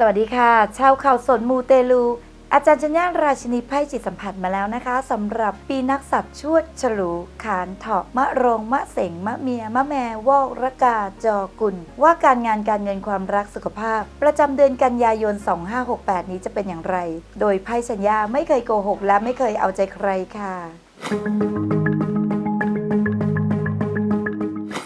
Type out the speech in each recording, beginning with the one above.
สวัสดีค่ะชาวข่าวสนมูเตลู อาจารย์จัญญาราชินีไพ่จิตสัมผัสมาแล้วนะคะสำหรับปีนักสัตว์ชวดฉลู ขานเถาะมะโรง มะเสงมะเมีย มะแมวอกระกา จอกุล ว่าการงานการเงินความรักสุขภาพ ประจำเดือนกันยายน 2568 นี้จะเป็นอย่างไร โดยไพ่ชัญญาไม่เคยโกหกและไม่เคยเอาใจใครค่ะ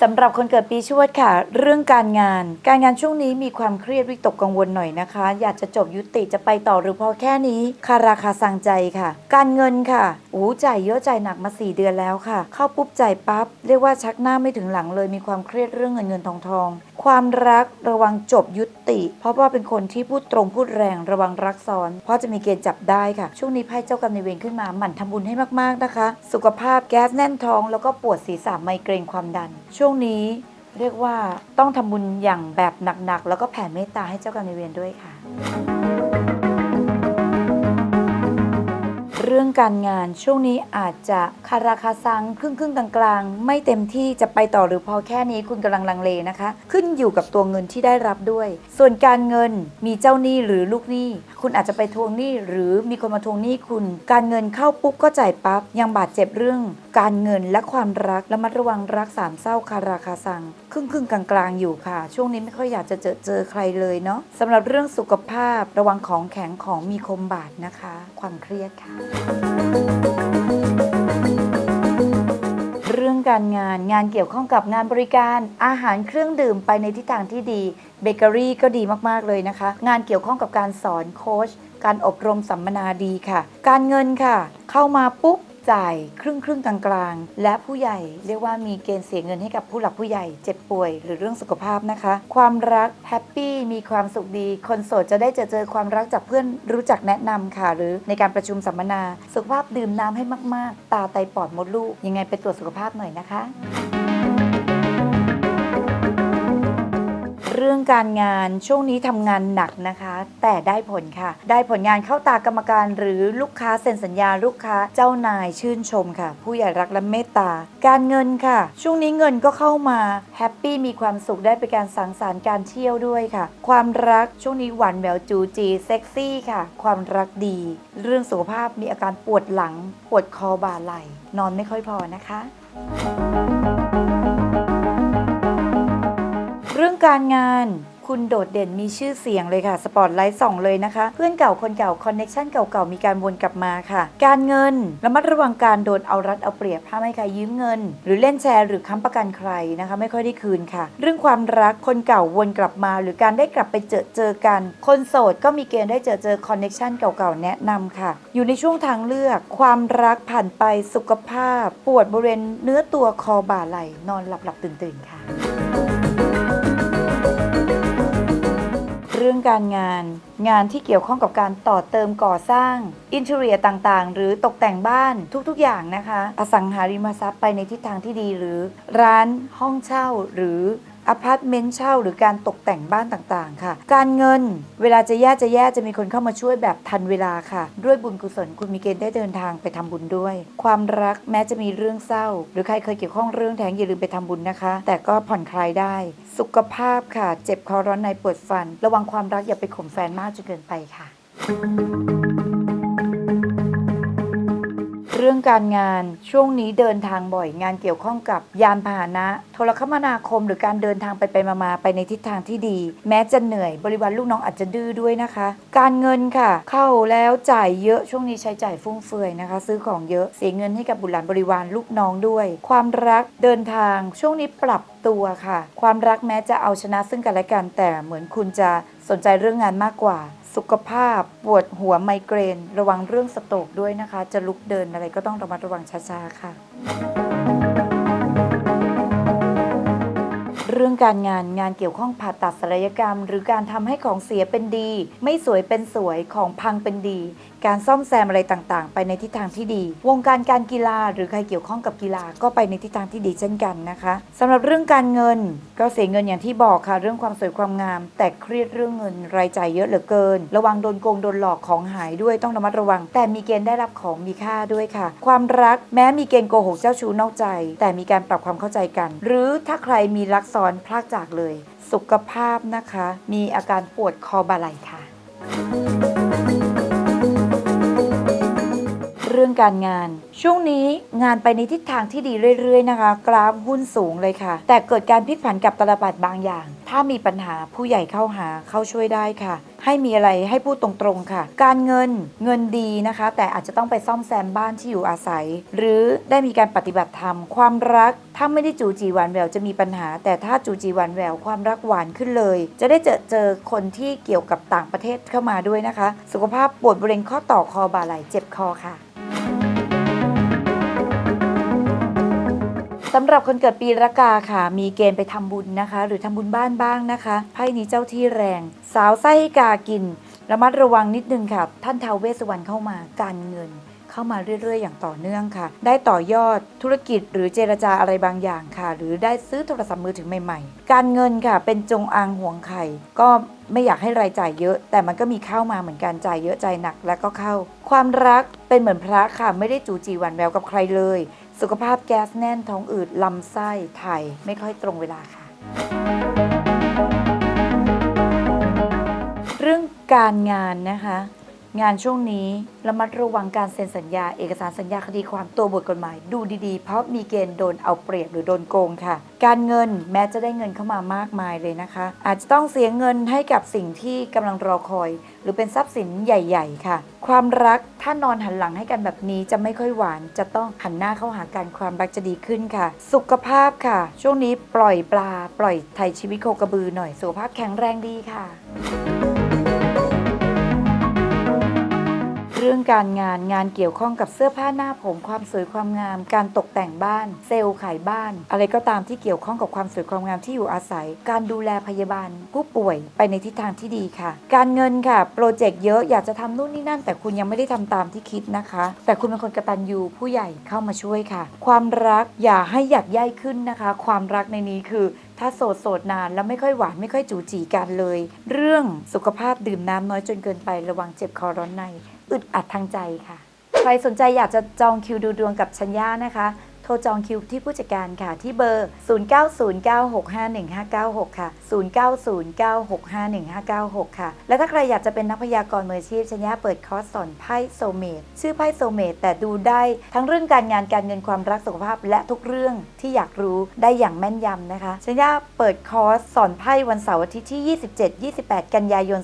สำหรับคนเกิดปีชวดค่ะ เรื่องการงาน การงานช่วงนี้มีความเครียดวิตกกังวลหน่อยนะคะ อยากจะจบยุติจะไปต่อหรือพอแค่นี้คาราคาสังใจค่ะ การเงินค่ะโอ้จ่ายเยอะจ่ายหนักมา 4 เดือนแล้วค่ะ เข้าปุ๊บจ่ายปั๊บเรียกว่าชักหน้าไม่ถึงหลังเลยมีความเครียดเรื่องเงินเงินทองทอง ความรักระวังจบยุติ เพราะว่าเป็นคนที่พูดตรงพูดแรงระวังรักซ้อน เพราะจะมีเกณฑ์จับได้ค่ะ ช่วงนี้ไพ่เจ้ากรรมนายเวรขึ้นมาหมั่นทำบุญให้มากๆนะคะ สุขภาพแก๊สแน่นท้อง แล้วก็ปวดศีรษะไมเกรนความดัน ช่วงนี้เรียกว่าต้องทำบุญอย่างแบบหนักๆแล้วก็แผ่เมตตาให้เจ้ากรรมนายเวรด้วยค่ะ รื่องการงานช่วงนี้อาจจะคาราคาซังครึ่งครึ่งกลางๆ ไม่เต็มที่จะไปต่อหรือพอแค่นี้คุณกำลังลังเลนะคะ ขึ้นอยู่กับตัวเงินที่ได้รับด้วย ส่วนการเงินมีเจ้าหนี้หรือลูกหนี้ คุณอาจจะไปทวงหนี้หรือมีคนมาทวงหนี้คุณ การเงินเข้าปุ๊บก็จ่ายปั๊บยังบาดเจ็บเรื่อง การเงินและความรักและมัดระวังรักสามเศร้าคาราคาซังครึ่งครึ่งกลางๆอยู่ค่ะ ช่วงนี้ไม่ค่อยอยากจะเจอเจอใครเลยเนาะสำหรับเรื่องสุขภาพระวังของแข็งของมีคมบาดนะคะ ความเครียดค่ะ การงาน งานเกี่ยวข้องกับงานบริการอาหารเครื่องดื่มไปในทิศทางที่ดีเบเกอรี่ก็ดีมาก ๆ เลยนะคะ งานเกี่ยวข้องกับการสอนโค้ชการอบรมสัมมนาดีค่ะ การเงินค่ะ เข้ามาปุ๊บ จ่ายครึ่งครึ่งๆกลางๆและผู้ใหญ่เรียกว่ามีเกณฑ์เสียเงินให้กับผู้หลักผู้ใหญ่เจ็บป่วยหรือเรื่องสุขภาพนะคะ ความรักแฮปปี้มีความสุขดี คนโสดจะได้เจอเจอความรักจากเพื่อนรู้จักแนะนำค่ะ หรือในการประชุมสัมมนา สุขภาพดื่มน้ำให้มาก ๆ ตาไตปอดมดลูกยังไงไปตรวจสุขภาพหน่อยนะคะ เรื่องการงานช่วงนี้ทำงานหนักนะคะ แต่ได้ผลค่ะ ได้ผลงานเข้าตากรรมการหรือลูกค้าเซ็นสัญญาลูกค้าเจ้านายชื่นชมค่ะ ผู้ใหญ่รักและเมตตา การเงินค่ะ ช่วงนี้เงินก็เข้ามาแฮปปี้มีความสุขได้ไปการสังสรรค์การเที่ยวด้วยค่ะ ความรักช่วงนี้หวานแหววจูจีเซ็กซี่ค่ะ ความรักดี เรื่องสุขภาพมีอาการปวดหลัง ปวดคอบ่าไหล่นอนไม่ค่อยพอนะคะ รื่องการงานคุณโดดเด่นมีชื่อเสียงเลยค่ะ สปอตไลท์ส่องเลยนะคะ เพื่อนเก่าคนเก่าคอนเน็ชันเก่าๆ มีการวนกลับมาค่ะ การเงินระมัดระวังการโดนเอารัดเอาเปรียบถ้าไม่ใครยืมเงิน หรือเล่นแชร์หรือค้ำประกันใครนะคะ ไม่ค่อยได้คืนค่ะ เรื่องความรักคนเก่าวนกลับมา หรือการได้กลับไปเจอเจอกัน คนโสดก็มีเกณฑ์ได้เจอเจอคอนเน็ชันเก่าๆแนะนำค่ะ อยู่ในช่วงทางเลือก ความรักผ่านไปสุขภาพ ปวดบริเวณเนื้อตัวคอบ่าไหล่นอนหลับๆตื่นๆค่ะ เรื่องการงาน งานที่เกี่ยวข้องกับการต่อเติมก่อสร้าง อินเทอร์เรียต่างๆ หรือตกแต่งบ้านทุกๆ อย่างนะคะ อสังหาริมทรัพย์ไปในทิศทางที่ดีหรือ ร้านห้องเช่าหรือ อพาร์ตเมนต์เช่าหรือการตกแต่งบ้านต่างๆ ค่ะ การเงินเวลาจะแย่จะแย่จะมีคนเข้ามาช่วยแบบทันเวลาค่ะ ด้วยบุญกุศลคุณมีเกณฑ์ได้เดินทางไปทำบุญด้วย ความรักแม้จะมีเรื่องเศร้า หรือใครเคยเกี่ยวข้องเรื่องแท้งอย่าลืมไปทำบุญนะคะ แต่ก็ผ่อนคลายได้ สุขภาพค่ะ เจ็บคอร้อนในปวดฟัน ระวังความรักอย่าไปข่มแฟนมากจนเกินไปค่ะ เรื่องการงานช่วงนี้เดินทางบ่อยงานเกี่ยวข้องกับยานพาหนะ โทรคมนาคมหรือการเดินทางไปไปมาๆไปในทิศทางที่ดี แม้จะเหนื่อยบริวารลูกน้องอาจจะดื้อด้วยนะคะ การเงินค่ะ เข้าแล้วจ่ายเยอะช่วงนี้ใช้จ่ายฟุ่มเฟือยนะคะ ซื้อของเยอะเสียเงินให้กับบุตรหลานบริวารลูกน้องด้วย ความรักเดินทางช่วงนี้ปรับตัวค่ะ ความรักแม้จะเอาชนะซึ่งกันและกันแต่เหมือนคุณจะสนใจเรื่องงานมากกว่า สุขภาพปวดหัวไมเกรน ระวังเรื่องสโตรกด้วยนะคะ จะลุกเดินอะไรก็ต้องระมัดระวังช้าๆค่ะ เรื่องการงานงานเกี่ยวข้องผ่าตัดศัลยกรรม หรือการทำให้ของเสียเป็นดี ไม่สวยเป็นสวยของพังเป็นดี การซ่อมแซมอะไรต่างๆ ไปในทิศทางที่ดี วงการการกีฬาหรือใครเกี่ยวข้องกับกีฬาก็ไปในทิศทางที่ดีเช่นกันนะคะสำหรับเรื่องการเงิน ก็เสียเงินอย่างที่บอกค่ะ เรื่องความสวยความงาม แต่เครียดเรื่องเงินรายจ่ายเยอะเหลือเกิน ระวังโดนโกงโดนหลอกของหายด้วยต้องระมัดระวัง แต่มีเกณฑ์ได้รับของมีค่าด้วยค่ะ ความรักแม้มีเกณฑ์โกหกเจ้าชู้นอกใจ แต่มีการปรับความเข้าใจกัน หรือถ้าใครมีรักซ้อน้อนพลากจากเลย สุขภาพนะคะ มีอาการปวดคอบ่าไหล่ค่ะ เรื่องการงาน ช่วงนี้งานไปในทิศทางที่ดีเรื่อยๆนะคะ กราฟหุ้นสูงเลยค่ะ แต่เกิดการพลิกผันกับตลาดบางอย่าง ถ้ามีปัญหาผู้ใหญ่เข้าหาเข้าช่วยได้ค่ะ ให้มีอะไรให้พูดตรงๆค่ะ การเงินเงินดีนะคะ แต่อาจจะต้องไปซ่อมแซมบ้านที่อยู่อาศัย หรือได้มีการปฏิบัติธรรม ความรัก ถ้าไม่ได้จูจีหวานแหววจะมีปัญหา แต่ถ้าจูจีหวานแหววความรักหวานขึ้นเลย จะได้เจอเจอคนที่เกี่ยวกับต่างประเทศเข้ามาด้วยนะคะ สุขภาพปวดบริเวณข้อต่อคอบ่าไหล่เจ็บคอค่ะ หรับคนเกิดปีละกาค่ะ มีเกณฑ์ไปทำบุญนะคะ หรือทำบุญบ้านบ้างนะคะไพ่นี้เจ้าที่แรง สาวไส้กากิน ระมัดระวังนิดนึงค่ะ ท่านทาวเวสวรรณเข้ามาการเงินเข้ามาเรื่อย ๆ อย่างต่อเนื่องค่ะ ได้ต่อยอดธุรกิจหรือเจรจาอะไรบางอย่างค่ะ หรือได้ซื้อโทรศัพท์มือถือใหม่ ๆ การเงินค่ะ เป็นจงอางห่วงไข่ ก็ไม่อยากให้รายจ่ายเยอะ แต่มันก็มีเข้ามาเหมือนกันจ่ายเยอะใจหนักแล้วก็เข้า ความรักเป็นเหมือนพระค่ะ ไม่ได้จูจีหวันแววกับใครเลย สุขภาพแก๊สแน่นท้องอืดลำไส้ถ่ายไม่ค่อยตรงเวลาค่ะ เรื่องการงานนะคะ งานช่วงนี้ระมัดระวังการเซ็นสัญญา เอกสารสัญญาคดีความตัวบทกฎหมาย ดูดีๆ เพราะมีเกณฑ์โดนเอาเปรียบหรือโดนโกงค่ะ การเงินแม้จะได้เงินเข้ามามากมายเลยนะคะ อาจจะต้องเสียเงินให้กับสิ่งที่กำลังรอคอย หรือเป็นทรัพย์สินใหญ่ ๆ ค่ะ ความรักถ้านอนหันหลังให้กันแบบนี้จะไม่ค่อยหวาน จะต้องหันหน้าเข้าหากันความรักจะดีขึ้นค่ะ สุขภาพค่ะ ช่วงนี้ปล่อยปลา ปล่อยไถ่ชีวิตโคกระบือหน่อยสุขภาพแข็งแรงดีค่ะ เรื่องการงานงานเกี่ยวข้องกับเสื้อผ้าหน้าผมความสวยความงาม การตกแต่งบ้าน เซลล์ขายบ้าน อะไรก็ตามที่เกี่ยวข้องกับความสวยความงามที่อยู่อาศัย การดูแลพยาบาล ผู้ป่วยไปในทิศทางที่ดีค่ะ การเงินค่ะโปรเจกต์เยอะอยากจะทำนู่นนี่นั่น แต่คุณยังไม่ได้ทำตามที่คิดนะคะ แต่คุณเป็นคนกระตันยูผู้ใหญ่เข้ามาช่วยค่ะ ความรักอย่าให้หยักย่ขึ้นนะคะ ความรักในนี้คือถ้าโสดโสดนานแล้วไม่ค่อยหวานไม่ค่อยจูจีกันเลย เรื่องสุขภาพดื่มน้ำน้อยจนเกินไประวังเจ็บคอร้อนใน อึดอัดทางใจค่ะ ใครสนใจอยากจะจองคิวดูดวงกับชัญญานะคะ โทรจองคิวที่ผู้จัดการค่ะที่เบอร์ 0909651596 ค่ะ 0909651596 ค่ะ และถ้าใครอยากจะเป็นนักพยากรณ์มืออาชีพชัญญาเปิดคอร์สสอนไพ่โซเมตชื่อไพ่โซเมตแต่ดูได้ทั้งเรื่องการงานการเงินความรักสุขภาพ และทุกเรื่องที่อยากรู้ได้อย่างแม่นยำนะคะชัญญาเปิดคอร์สสอนไพ่วันเสาร์อาทิตย์ที่ 27-28 กันยายน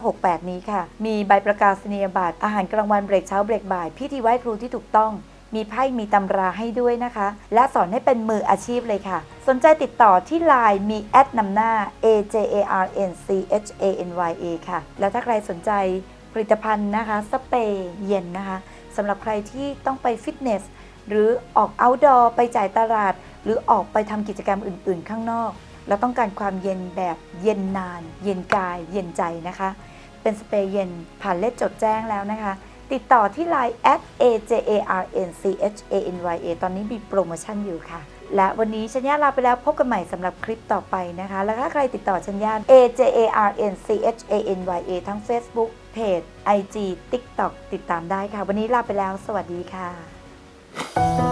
2568 นี้ค่ะ มีใบประกาศนียบัตรอาหารกลางวันเบรกเช้าเบรกบ่ายพิธีไหว้ครูที่ถูกต้อง มีไพ่มีตำราให้ด้วยนะคะ และสอนให้เป็นมืออาชีพเลยค่ะ สนใจติดต่อที่ Line มีแอดนำหน้า A J A R N C H A N Y A ค่ะ แล้วถ้าใครสนใจผลิตภัณฑ์นะคะ สเปรย์เย็นนะคะสำหรับใครที่ต้องไปฟิตเนส หรือออกอ outdoor ไปจ่ายตลาด หรือออกไปทำกิจกรรมอื่น ๆ ข้างนอกแล้วต้องการความเย็นแบบเย็นนาน เย็นกาย เย็นใจนะคะ เป็นสเปรย์เย็นผ่านเลขจดแจ้งแล้วนะคะ ติดต่อที่ Line at a j a r n c h a n y a ตอนนี้มีโปรโมชั่นอยู่ค่ะ และวันนี้ชัญญาลาไปแล้วพบกันใหม่สำหรับคลิปต่อไปนะคะ แล้วถ้าใครติดต่อชัญญา a j a r n c h a n y a ทั้ง Facebook เพจ IG TikTok ติดตามได้ค่ะ วันนี้ลาไปแล้ว สวัสดีค่ะ